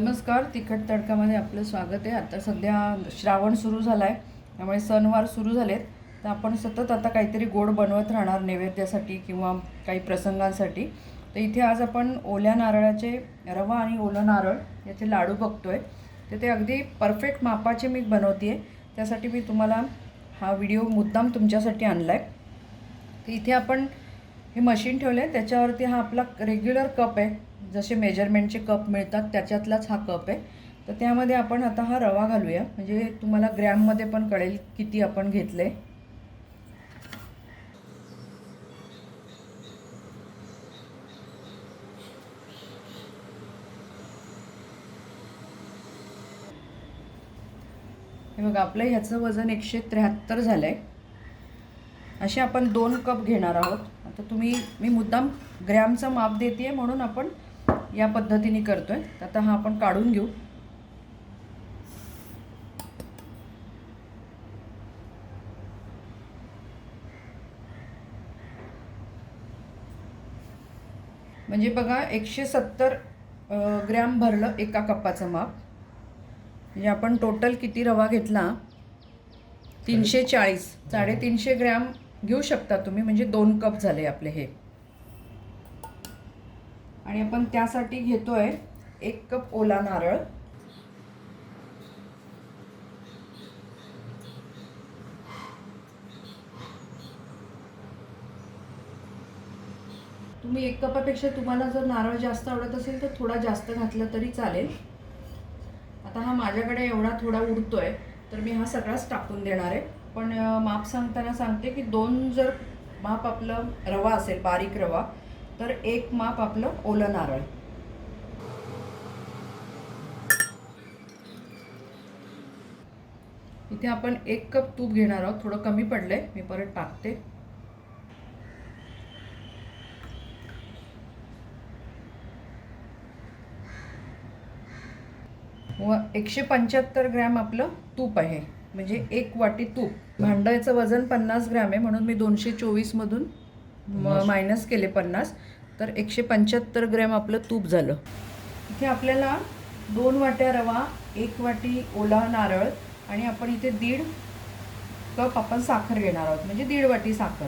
नमस्कार तिखट तडकामध्ये आपलं स्वागत आहे. आता सध्या श्रावण सुरू झाला आहे त्यामुळे सणवार सुरू झालेत. तर आपण सतत आता काहीतरी गोड बनवत राहणार नैवेद्यासाठी किंवा काही प्रसंगांसाठी. तर इथे आज आपण ओल्या नारळाचे रवा आणि ओलं नारळ याचे लाडू बघतोय. तर ते अगदी परफेक्ट मापाचे मी बनवते आहे त्यासाठी मी तुम्हाला हा व्हिडिओ मुद्दाम तुमच्यासाठी आणला आहे तर इथे आपण हे मशीन ठेवलं आहे त्याच्यावरती हा आपला रेग्युलर कप आहे. जसे मेजरमेंटचे कप मिळतात त्याच्यातलाच हा कप आहे. तर त्यामध्ये आपण आता हा रवा घालूया. म्हणजे तुम्हाला ग्रॅममध्ये पण कळेल किती आपण घेतले. हे बघा आपलं ह्याचं वजन एकशे त्र्याहत्तर झालं आहे असे आपण दोन कप घेणार आहोत. आता तुम्ही मी मुद्दाम ग्रॅमचं माप देते म्हणून आपण या पद्धतीने करतोय. तर आता हा आपण काढून घेऊ. म्हणजे बघा एकशे सत्तर ग्रॅम भरलं एका कपाचं माप. म्हणजे आपण टोटल किती रवा घेतला? तीनशे चाळीस. साडेतीनशे ग्रॅम घेऊ शकता तुम्ही. म्हणजे दोन कप झाले आपले हे. आणि आपण त्यासाठी घेतोय एक कप ओला नारळ. तुम्ही एक कपापेक्षा तुम्हाला जर नारळ जास्त आवडत असेल तर थोडा जास्त घातला तरी चालेल. आता हा माझ्याकडे एवढा थोडा उडतोय तर मी हा सगळाच टाकून देणार आहे. पण माप सांगताना सांगते की दोन जर माप आपलं रवा असेल बारीक रवा तर एक माप आपलं ओलं नारळ. इथे आपण एक कप तूप घेणार आहोत. थोडं कमी पडलंय. मी परत टाकते. व एकशे पंच्याहत्तर ग्रॅम आपलं तूप आहे. म्हणजे एक वाटी तूप. भांडायचं वजन पन्नास ग्रॅम आहे. म्हणून मी दोनशे चोवीसमधून मायनस केले पन्नास. तर एकशे पंच्याहत्तर ग्रॅम आपलं तूप झालं. इथे आपल्याला दोन वाट्या रवा एक वाटी ओला नारळ आणि आपण इथे दीड कप आपण साखर घेणार आहोत. म्हणजे दीड वाटी साखर.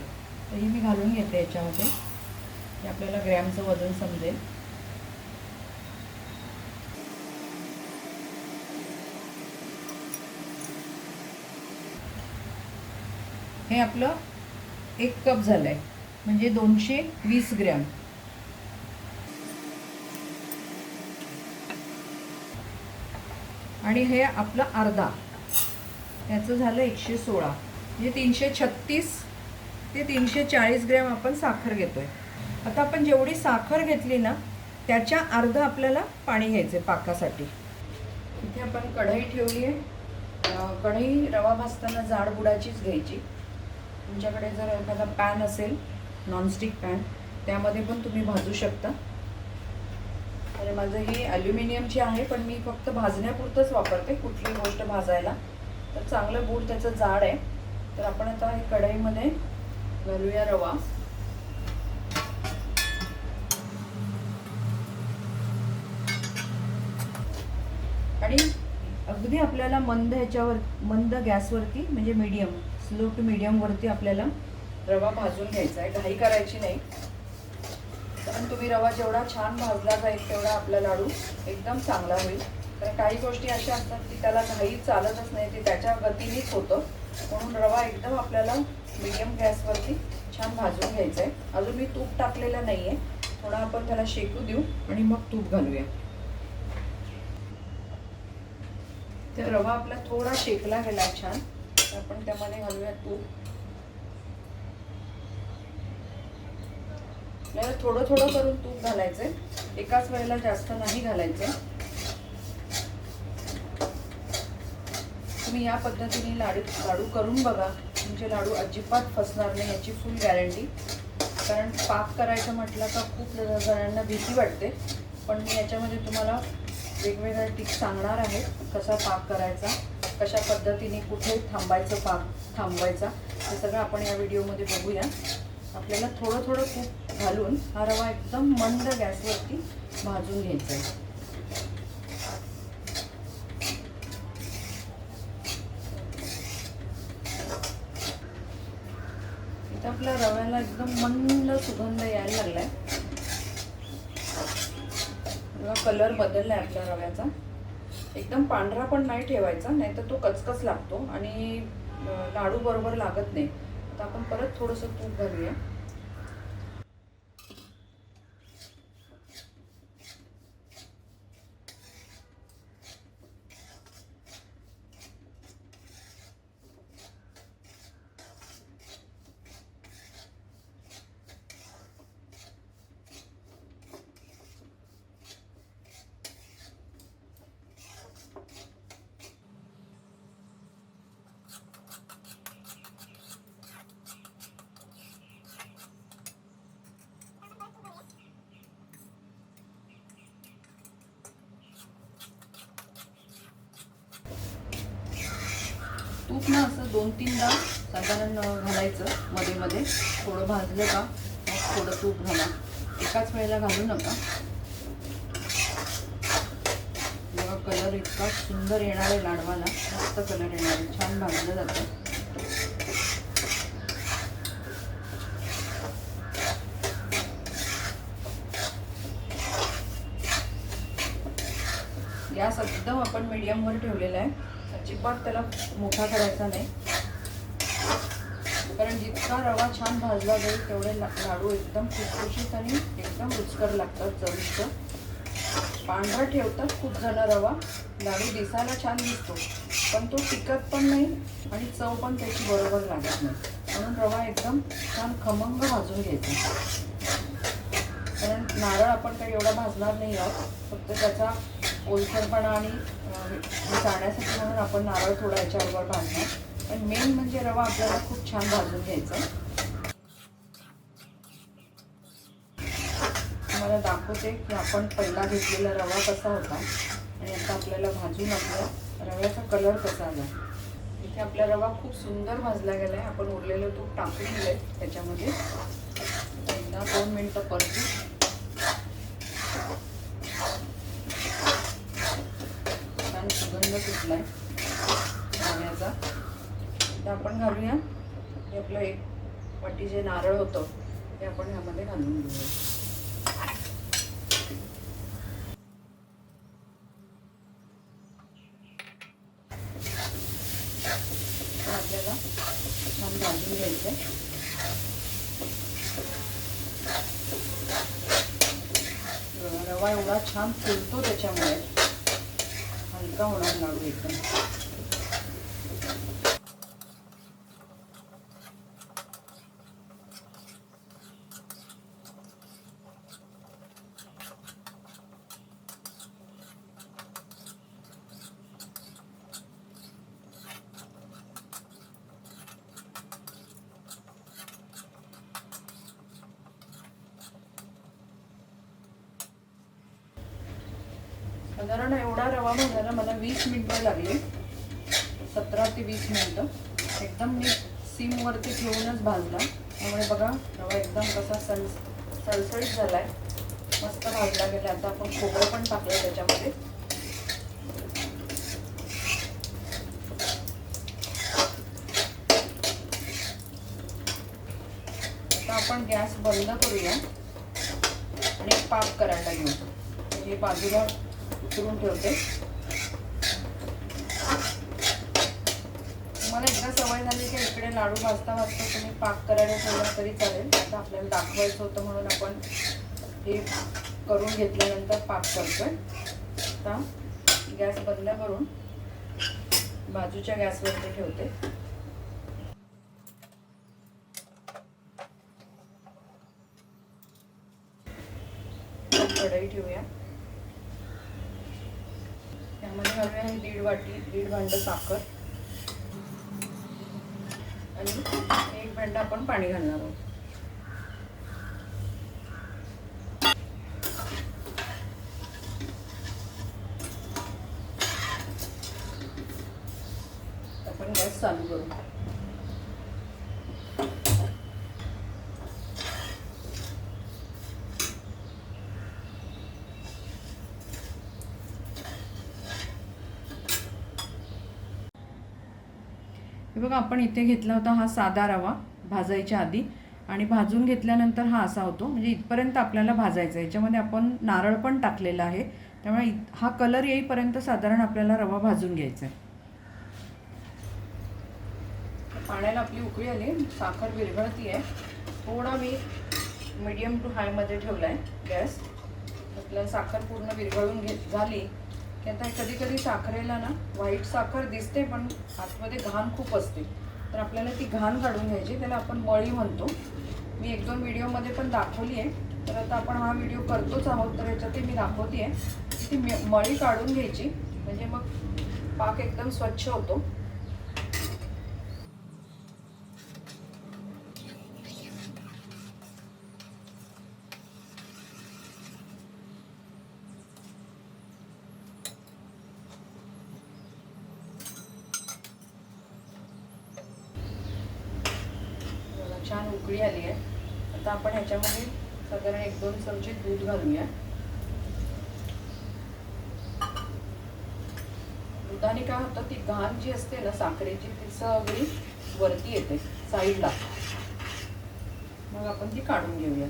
तर ही मी घालून घेते याच्यामध्ये. हे आपल्याला ग्रॅमचं वजन समजेल. हे आपलं एक कप झालं आहे म्हणजे दोनशे वीस ग्रॅम. आणि हे आपलं अर्धा. याचं झालं एकशे सोळा. म्हणजे तीनशे छत्तीस ते तीनशे चाळीस ग्रॅम आपण साखर घेतोय. आता आपण जेवढी साखर घेतली ना त्याच्या अर्ध आपल्याला पाणी घ्यायचं आहे पाकासाठी. इथे आपण कढई ठेवली आहे कढई रवा भाजताना जाड बुडाचीच घ्यायची. तुमच्याकडे जर एखादा पॅन असेल नॉनस्टिक पॅन त्यामध्ये पण तुम्ही भाजू शकता. आणि माझं हे ॲल्युमिनियमची आहे पण मी फक्त भाजण्यापुरतंच वापरते कुठली गोष्ट भाजायला. तर चांगलं बूट त्याचं जाड आहे. तर आपण आता हे कढईमध्ये घालूया रवा. आणि अगदी आपल्याला मंद ह्याच्यावर मंद गॅसवरती म्हणजे मीडियम स्लो टू मीडियमवरती आपल्याला रवा भाजून घ्यायचा आहे. घाई करायची नाही. कारण तुम्ही रवा जेवढा छान भाजला जाईल तेवढा आपला लाडू एकदम चांगला होईल. कारण काही गोष्टी अशा असतात की त्याला घाई चालतच नाही ते त्याच्या गतीनेच होतं. म्हणून रवा एकदम आपल्याला मिडियम गॅसवरती छान भाजून घ्यायचा आहे. अजून मी तूप टाकलेलं नाही आहे थोडा आपण त्याला शेकू देऊ आणि मग तूप घालूया. तर रवा आपला थोडा शेकला गेला छान. आपण त्यामध्ये घालूया तूप. नाही थोडं थोडं करून तूप घालायचंय. एकाच वेळेला जास्त नाही घालायचंय. तुम्ही या पद्धतीने लाडू लाडू करून बघा. तुमचे लाडू अजिबात फसणार नाही याची फुल गॅरंटी कारण पाक करायचं म्हटलं का खूप जणांना भीती वाटते. पण मी याच्यामध्ये तुम्हाला वेगवेगळ्या टिप्स सांगणार आहे. कसा पाक करायचा कशा पद्धतीने कुठे थांबायचं पाक थांबवायचा हे सगळं आपण या व्हिडिओमध्ये बघूया. आपल्याला थोडं थोडं तूप घालून हा रवा एकदम मंद गॅसवरती भाजून घ्यायचा आहे. आपल्या रव्याला एकदम मंद सुगंध यायला लागलाय. कलर बदललाय आपल्या रव्याचा. एकदम पांढरा पण नाही ठेवायचा नाही तर तो कचकच लागतो आणि लाडू बरोबर लागत नाही. आता आपण परत थोडंसं तूप घालूया. ना असं दोन तीनदा साधारण घालायचं मध्ये मध्ये. थोडं भाजलं का? मग थोडं तूप घाला. एकाच वेळेला घालू नका. बघा कलर इतका सुंदर येणार आहे लाडवाला. मस्त कलर येणार आहे. छान भाजलं जातं. गॅस एकदम आपण मीडियमवर ठेवलेला आहे. अजिबात त्याला मोठा करायचा नाही. कारण जितका रवा छान भाजला जाईल तेवढे लाडू एकदम खुसखुशीत आणि एकदम रुचकर लागतात चविष्ट. पांढरा ठेवतात खूप जण रवा. लाडू दिसायला छान दिसतो पण तो टिकत पण नाही आणि चव पण त्याची बरोबर लागत नाही. म्हणून रवा एकदम छान खमंग भाजून घ्यायचा. कारण नारळ आपण काही एवढा भाजणार नाही आहोत फक्त त्याचा ओलसरपणा आणि जाण्यासाठी म्हणून आपण नारळ थोडा याच्याबरोबर बांधणार. पण मेन म्हणजे रवा आपल्याला खूप छान भाजून घ्यायचा तुम्हाला दाखवते की आपण पहिला घेतलेला रवा कसा होता आणि आता आपल्याला भाजून आपल्या रव्याचा कलर कसा आला. इथे आपला रवा खूप सुंदर भाजला गेला आहे आपण उरलेलं तूप टाकून दिलं आहे त्याच्यामध्ये एकदा दोन मिनटं परतून छान सुटला आहे रव्याचा आता आपण घालूया. हे आपलं एक वाटी जे नारळ होतं ते आपण ह्यामध्ये घालून घेऊया. आपल्याला छान भाजून घ्यायचं रवा एवढा छान फुलतो त्याच्यामुळे. தான் உணவு நடுவிக்கும் साधारण एवढा रवा भाजायला मला वीस मिनटं लागली. सतरा ते वीस मिनटं. एकदम मी सीमवरती ठेवूनच भाजला. त्यामुळे बघा रवा एकदम कसा सल सळसळीत आहे मस्त भाजला गेला. आता आपण खोबरं पण टाकलं त्याच्यामध्ये. आता आपण गॅस बंद करूया आणि पाक करायला घेऊ. हे बाजूला उतरून ठेवते. तुम्हाला एकदा सवय झाली की इकडे लाडू भाजता भाजता तुम्ही पाक करायला ठेवला तरी चालेल. आता आपल्याला दाखवायचं होतं म्हणून आपण हे करून घेतल्यानंतर पाक करतोय. आता गॅस बंद करून बाजूच्या गॅसवरती ठेवते. कढई ठेवूया. त्यामध्ये घालूया आहे दीड वाटी दीड भांड साखर. आणि एक भांड आपण पाणी घालणार आहोत. आपण गॅस चालू करू. बघा आपण इथे घेतला होता हा साधा रवा भाजायच्या आधी. आणि भाजून घेतल्यानंतर हा असा होतो. म्हणजे इथपर्यंत आपल्याला भाजायचा आहे. याच्यामध्ये आपण नारळ पण टाकलेला आहे. त्यामुळे हा कलर येईपर्यंत साधारण आपल्याला रवा भाजून घ्यायचा आहे. पाण्याला आपली उकळी आली. साखर विरघळती आहे. थोडा मी मीडियम टू हायमध्ये ठेवला आहे गॅस. आपल्याला साखर पूर्ण विरघळून घेत झाली. की आता कधी कधी साखरेला ना व्हाईट साखर दिसते पण आतमध्ये घाण खूप असते. तर आपल्याला ती घाण काढून घ्यायची त्याला आपण मळी म्हणतो. मी एक दोन व्हिडिओमध्ये पण दाखवली आहे तर आता आपण हा व्हिडिओ करतोच आहोत तर याच्यात मी दाखवते आहे ती मळी काढून घ्यायची. म्हणजे मग पाक एकदम स्वच्छ होतो बघा, छान उकळी आली आहे आता आपण ह्याच्यामध्ये साधारण एक दोन चमचे दूध घालूया दुधाने काय होतं ती घाण जी असते ना साखरेची ती सगळी वरती येते साईडला मग आपण ती काढून घेऊया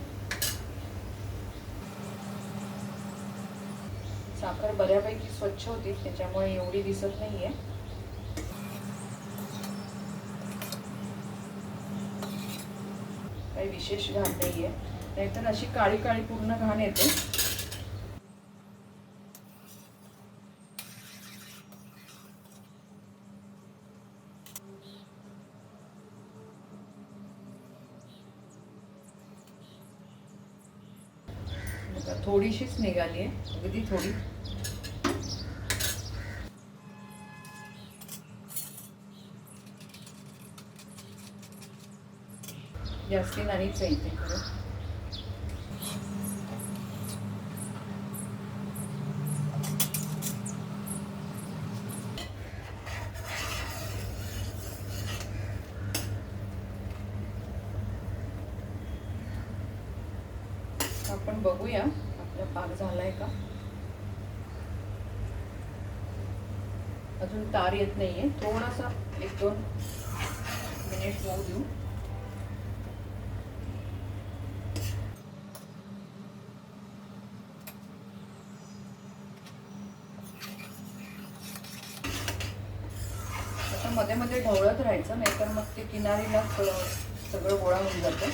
साखर बऱ्यापैकी स्वच्छ होती त्याच्यामुळे एवढी दिसत नाहीये काही विशेष घाण नाहीये नाहीतर अशी काळी काळी पूर्ण घाण येते. थोडीशीच निघाली आहे. अगदी थोडी. जास्ती नाहीच आहे इथे खरं आपण बघूया आपला पाक झालाय का अजून येत येत नाहीये. थोडासा एक दोन मिनिट होऊ देऊ. आता मध्ये मध्ये ढवळत राहायचं नाहीतर मग ते किनारीला सगळं गोळा होऊन जातं.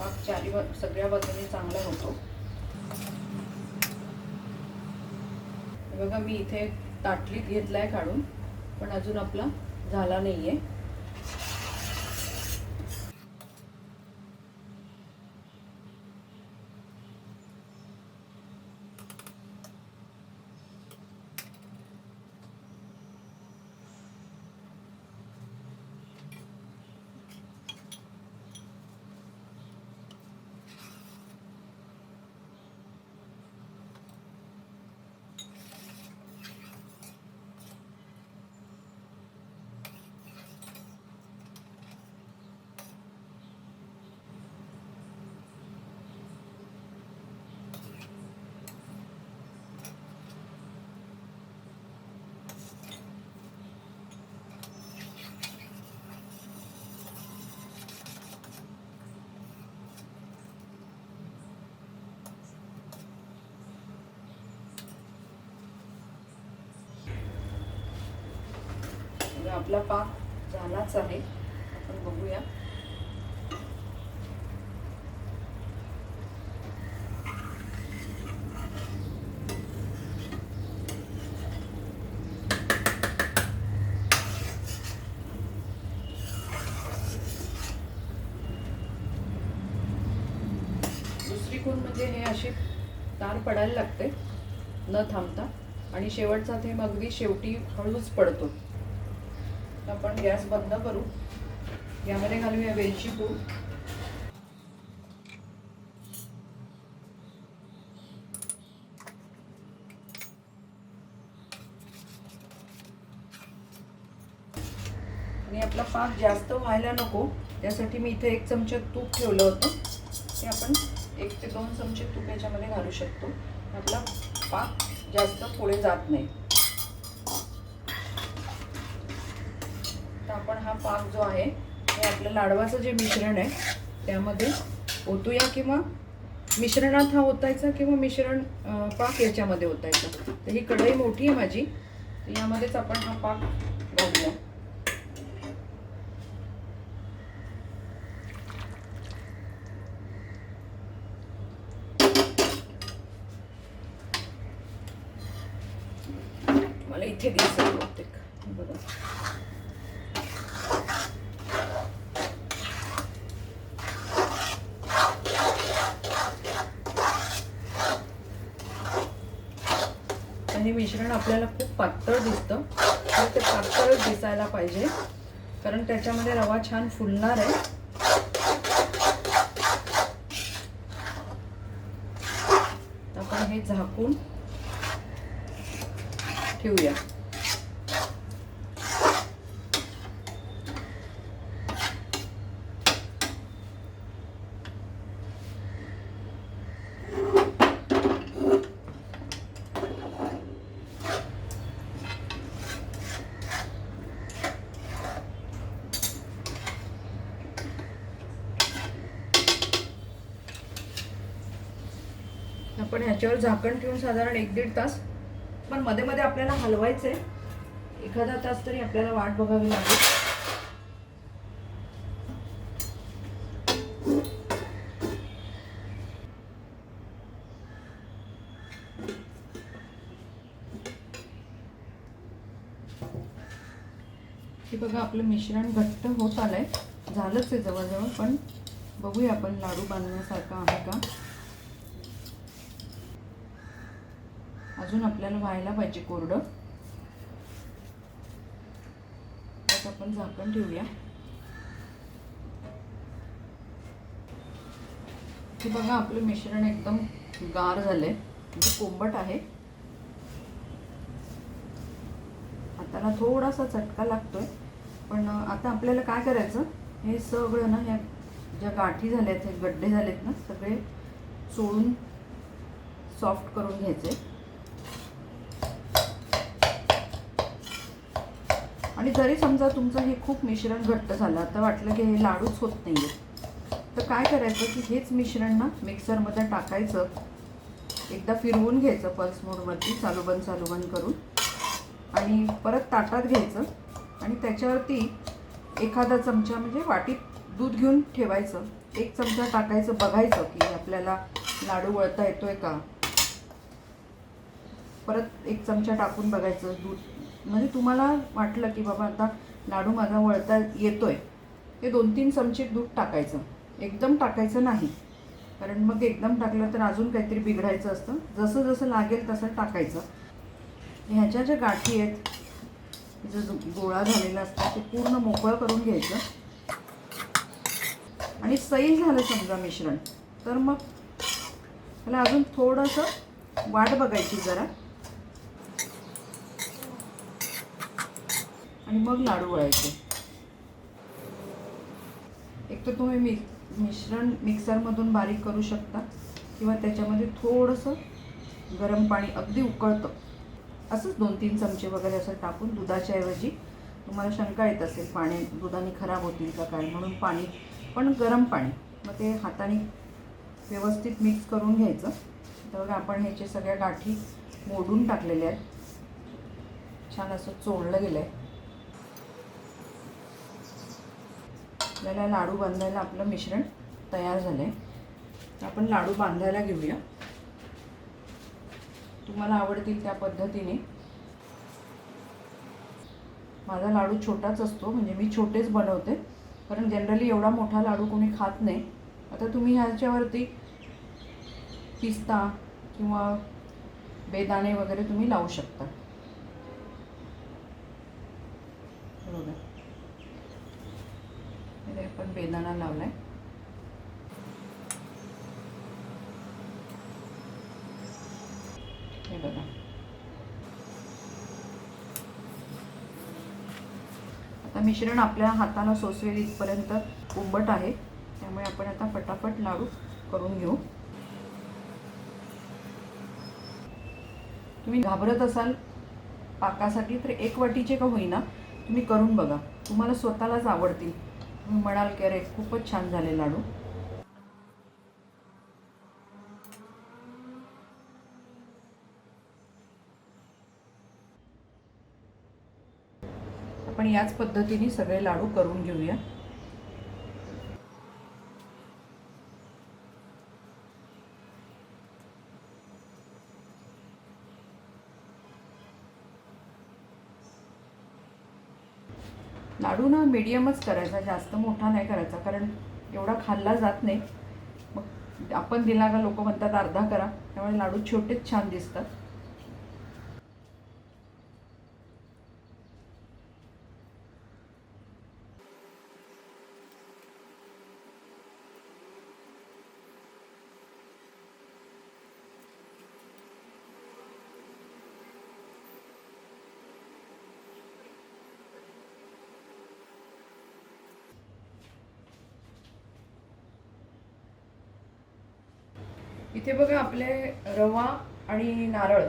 मग चारी सगळ्या बाजूने चांगला होतो. बघा मी इथे ताटलीत घेतलाय काढून पण अजून आपला झाला नाहीये. म्हणजे आपला पाक झालाच आहे. आपण बघूया. दुसरी म्हणजे हे अशी तार पडायला लागते. न थांबता. आणि शेवटचा थेंब अगदी शेवटी हळूच पडतो. आपण गॅस बंद करू. यामध्ये घालूया वेलची पूड. आणि आपला पाक जास्त व्हायला नको. त्यासाठी मी इथे एक चमचा तूप ठेवलं होतं. ते आपण एक ते दोन चमचे तूप याच्यामध्ये घालू शकतो. आपला पाक जास्त पुढे जात नाही तर आपण हा पाक जो आहे हे आपलं लाडवाचं जे मिश्रण आहे त्यामध्ये ओतूया किंवा मिश्रणात हा ओतायचा किंवा मिश्रण पाक याच्यामध्ये ओतायचा. तर ही कढई मोठी आहे माझी. तर यामध्येच आपण हा पाक घालूया मला इथे दिसत बघा तर हे मिश्रण आपल्याला खूप पातळ दिसतं. तर ते पातळच दिसायला पाहिजे. कारण त्याच्यामध्ये रवा छान फुलणार आहे. आपण हे झाकून ठेवूया आपण ह्याच्यावर झाकण ठेवून साधारण एक दीड तास. पण मध्ये मध्ये आपल्याला हलवायचंय. एखादा तास तरी आपल्याला वाट बघावी लागेल. हे बघा आपलं मिश्रण घट्ट होत आलंय. झालंच आहे जवळजवळ पण बघूया आपण लाडू बांधण्यासारखा आहे का? अजून आपल्याला व्हायला पाहिजे कोरडं. त्यात आपण झाकण ठेवूया. हे बघा आपलं मिश्रण एकदम गार झालंय. म्हणजे कोंबट आहे. हाताला थोडासा चटका लागतोय. पण आता आपल्याला काय करायचं? हे सगळं ना ह्या ज्या गाठी झाल्यात हे गड्डे झालेत ना सगळे चोळून सॉफ्ट करून घ्यायचे. आणि जरी समजा तुमचं हे खूप मिश्रण घट्ट झालं आता वाटलं की हे लाडूच होत नाही तर काय करायचं की हेच मिश्रण ना मिक्सरमध्ये टाकायचं एकदा फिरवून घ्यायचं पल्स मोडवरती चालू बंद चालू बंद करून आणि परत ताटात घ्यायचं आणि त्याच्यावरती एखादा चमचा म्हणजे वाटीत दूध घेऊन ठेवायचं. एक चमचा टाकायचं बघायचं की आपल्याला लाडू वळता येतोय का. परत एक चमचा टाकून बघायचं दूध म्हणजे तुम्हाला वाटलं की बाबा आता लाडू माझा वळता येतोय. ते दोन तीन चमचे दूध टाकायचं. एकदम टाकायचं नाही. कारण मग एकदम टाकलं तर अजून काहीतरी बिघडायचं असतं. जसं जसं लागेल तसं टाकायचं. ह्याच्या ज्या गाठी आहेत जो गोळा झालेला असतो ते पूर्ण मोकळं करून घ्यायचं. आणि सैल झालं समजा मिश्रण तर मग मला अजून थोडंसं वाट बघायची जरा. आणि मग लाडू वळायचे. एक तर तुम्ही मि मिश्रण मिक्सरमधून बारीक करू शकता किंवा त्याच्यामध्ये थोडंसं गरम पाणी अगदी उकळतं. असंच दोन तीन चमचे वगैरे असं टाकून दुधाच्या ऐवजी तुम्हाला शंका येत असेल पाणी दुधाने खराब होतील का काय म्हणून पाणी पण गरम पाणी. मग ते हाताने व्यवस्थित मिक्स करून घ्यायचं. तर आपण ह्याचे सगळ्या गाठी मोडून टाकलेल्या आहेत. छान असं चोळलं गेलं आहे आपल्याला लाडू बांधायला आपलं मिश्रण तयार झालं आहे तर आपण लाडू बांधायला घेऊया. तुम्हाला आवडतील त्या पद्धतीने. माझा लाडू छोटाच असतो म्हणजे मी छोटेच बनवते. कारण जनरली एवढा मोठा लाडू कोणी खात नाही. आता तुम्ही ह्याच्यावरती पिस्ता किंवा बेदाणे वगैरे तुम्ही लावू शकता बरोबर इथे बेदाणा लावलाय. हे बघा. आता मिश्रण आपल्या हाताला सोसवेल इथपर्यंत उंबट आहे. त्यामुळे आपण आता फटाफट लाडू करून घेऊ. तुम्ही घाबरत असाल पाकासाठी तर एक वाटीचे का होईना तुम्ही करून बघा. तुम्हाला स्वतःलाच आवडतील. म्हणाल की अरे खूपच छान झाले लाडू. आपण याच पद्धतीने सगळे लाडू करून घेऊया. लाडू ना मिडियमच करायचा जास्त मोठा नाही करायचा कारण एवढा खाल्ला जात नाही. मग आपण दिला का लोक म्हणतात अर्धा करा त्यामुळे लाडू छोटेच छान दिसतात. इथे बघा आपले रवा आणि नारळ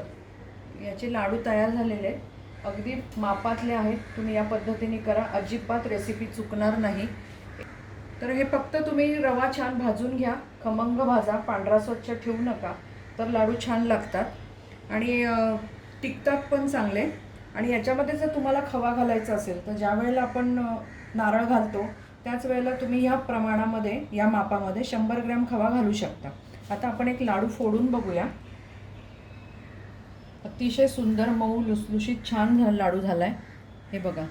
याचे लाडू तयार झालेले आहेत. अगदी मापातले आहेत. तुम्ही या पद्धतीने करा. अजिबात रेसिपी चुकणार नाही. तर हे फक्त तुम्ही रवा छान भाजून घ्या. खमंग भाजा. पांढरा स्वच्छ ठेवू नका. तर लाडू छान लागतात. आणि टिकतात पण चांगले. आणि याच्यामध्ये जर तुम्हाला खवा घालायचा असेल तर ज्या वेळेला आपण नारळ घालतो त्याच वेळेला तुम्ही ह्या प्रमाणामध्ये या मापामध्ये शंभर ग्रॅम खवा घालू शकता. आता आपण एक लाडू फोडून बघूया. अतिशय सुंदर मऊ लुसलुशीत छान झा लाडू आहे हे बघा.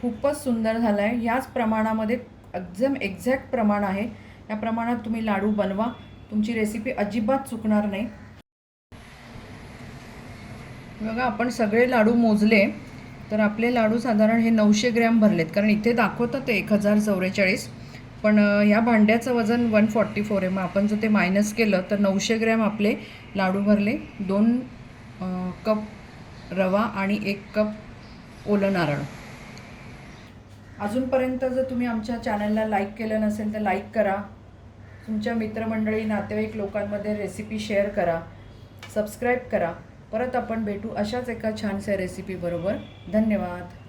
खूपच सुंदर झाला आहे याच प्रमाणामध्ये एकदम एक्झॅक्ट प्रमाण आहे. या प्रमाणात तुम्ही लाडू बनवा. तुमची रेसिपी अजिबात चुकणार नाही. बघा आपण सगळे लाडू मोजले तर आपले लाडू साधारण हे नऊशे ग्रॅम भरलेत. कारण इथे दाखवतं ते एक हजार चौवेचाळीस. पण ह्या भांड्याचं वजन वन फॉर्टी फोर आहे. मग आपण जर ते मायनस केलं तर नऊशे ग्रॅम आपले लाडू भरले. दोन कप रवा आणि एक कप ओलं नारळ. अजूनपर्यंत जर तुम्ही आमच्या चॅनलला लाईक केलं नसेल तर लाईक करा. तुमच्या मित्रमंडळी नातेवाईक लोकांमध्ये रेसिपी शेअर करा. सबस्क्राईब करा. परत आपण भेटू अशाच एका छानशा रेसिपीबरोबर धन्यवाद.